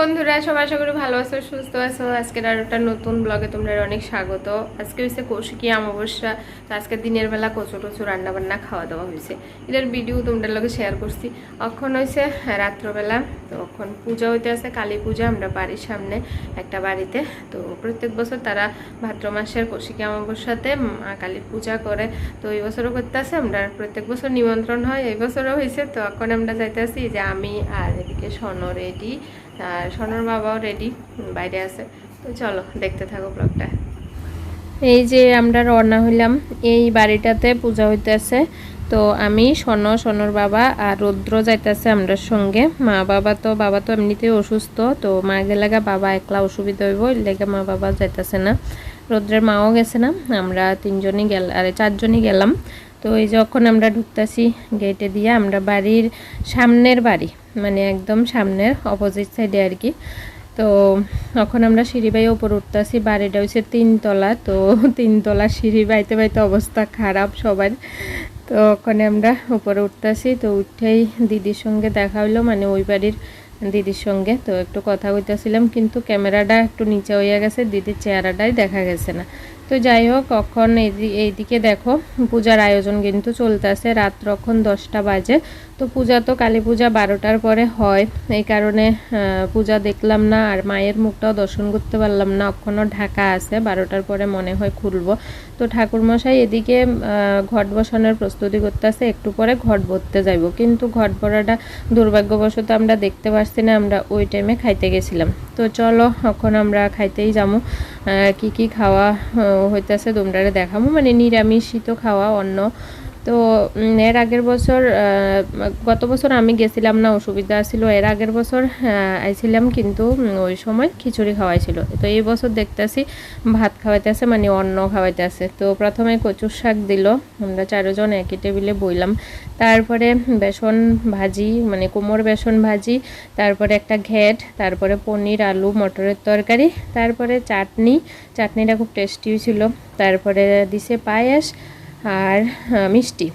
বন্ধুরা, সবাই আশা করি ভালো আছো, সুস্থ আছো। আজকের আর একটা নতুন ব্লগে তোমরা অনেক স্বাগত। আজকে হচ্ছে কৌশিকী অমাবস্যা, তো আজকে দিনের বেলা কচু টচু রান্না বান্না খাওয়া দাওয়া হয়েছে এটার ভিডিও তোমাদের লগে শেয়ার করছি। অখন হয়েছে রাত্রবেলা, তো এখন পূজা হইতে আছে, কালী পূজা, আমরা বাড়ির সামনে একটা বাড়িতে। তো প্রত্যেক বছর তারা ভাদ্র মাসের কৌশিকী অমাবস্যাতে মা কালীর পূজা করে। তো এই বছরও করতে আছে, আমরা প্রত্যেক বছর নিমন্ত্রণ হয়, এই বছরও হয়েছে তো এখন আমরা যাইতেছি যে আমি আর এদিকে স্বর্ণ রেডি আর স্বর্ণর বাবাও রেডি বাইরে আছে। তো চলো, দেখতে থাকো ব্লগটা এই যে আমরা রওনা হইলাম, এই বাড়িটাতে পূজা হইতেছে। তো আমি স্বর্ণ স্বর্ণর বাবা আর রৌদ্র যাইতেছে আমরা সঙ্গে। মা বাবা তো বাবা তো এমনিতেই অসুস্থ, তো মা গেলাগা বাবা একলা অসুবিধা হইব লেগে মা বাবা যাইতেছে না। রৌদ্রের মাও গেছে না, আমরা তিনজনই গেল, আরে চারজনই গেলাম। তো এই যখন আমরা ঢুকতাছি গেটে দিয়ে, আমরা বাড়ির সামনের বাড়ি মানে একদম সামনের অপোজিট সাইডে আর কি। তো তখন আমরা সিঁড়ি বাইয়ে উপর উঠতেছি, বাড়িটা হচ্ছে তিনতলা, তো তিনতলা সিঁড়ি বাইতে বাইতে অবস্থা খারাপ সবার। তো ওখানে আমরা উপরে উঠতেছি, তো উঠেই দিদির সঙ্গে দেখা হইল মানে ওই বাড়ির দিদির সঙ্গে। তো একটু কথা কইতেছিলাম, কিন্তু ক্যামেরাটা একটু নিচে হইয়া গেছে, দিদির চেহারাটাই দেখা গেছে না। তো যাই হোক কখন এইদিকে দেখো, পূজার আয়োজন কিন্তু চলতে চলতেছে রাত তখন দশটা বাজে। তো পূজা তো কালী পূজা বারোটার পরে হয়। এই কারণে পূজা দেখলাম না, আর মায়ের মুখটাও দর্শন করতে পারলাম না। অক্ষণও ঢাকা আছে, বারোটার পরে মনে হয় খুলব। তো ঠাকুরমশাই এদিকে ঘট বসানোর প্রস্তুতি করতে করতেছে। একটু পরে ঘট ভরতে যাইব। কিন্তু ঘট ভরাটা দুর্ভাগ্যবশত আমরা দেখতে পারছি না, আমরা ওই টাইমে খাইতে গেছিলাম। তো চলো, এখন আমরা খাইতেই যাব কি কি খাওয়া হইতেছে তোমরা দেখাবো মানে নিরামিষই তো খাওয়া অন্য তো এর আগের বছর গত বছর আমি গেছিলাম না, অসুবিধা ছিল। এর আগের বছর আইছিলাম কিন্তু ওই সময় খিচুড়ি খাওয়াইছিল। তো এই বছর দেখতেছি ভাত খাওয়াইতেছে মানে অন্ন খাওয়াইতেছে। তো প্রথমে কচুর শাক দিল। আমরা চারজন একই টেবিলে বইলাম। তারপরে বেসন ভাজি মানে কোমর বেসন ভাজি, তারপরে একটা ঘেট তারপরে পনির, আলু, মটরের তরকারি, তারপরে চাটনি। চাটনিটা খুব টেস্টি ছিল। তারপরে দিছে পায়েস আর মিষ্টি।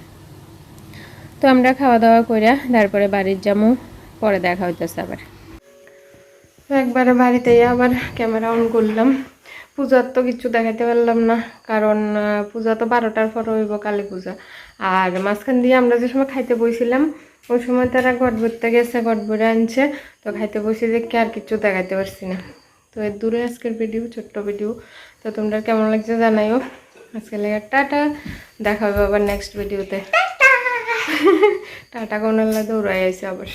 তো আমরা খাওয়া দাওয়া করে তারপরে বাড়ির যাব পরে দেখা হইতেছে আবার। একবারে বাড়িতেই আবার ক্যামেরা অন করলাম। পূজার তো কিছু দেখাতে পারলাম না, কারণ পূজা তো বারোটার পর হইব কালী পূজা। আর মাঝখান দিয়ে আমরা যে সময় খাইতে বইছিলাম, ওই সময় তারা ভরতে গেছে ভরে আনছে। তো খাইতে বসে দেখে আর কিছু দেখাতে পারছি না। তো এর দূরে আজকের ভিডিও ছোট্ট ভিডিও তো তোমরা কেমন লাগছে জানাইও। আজকে লেগে টাটা। দেখা হবে আবার নেক্সট ভিডিওতে টাটা। কোন দৌড়াই আছে আবার।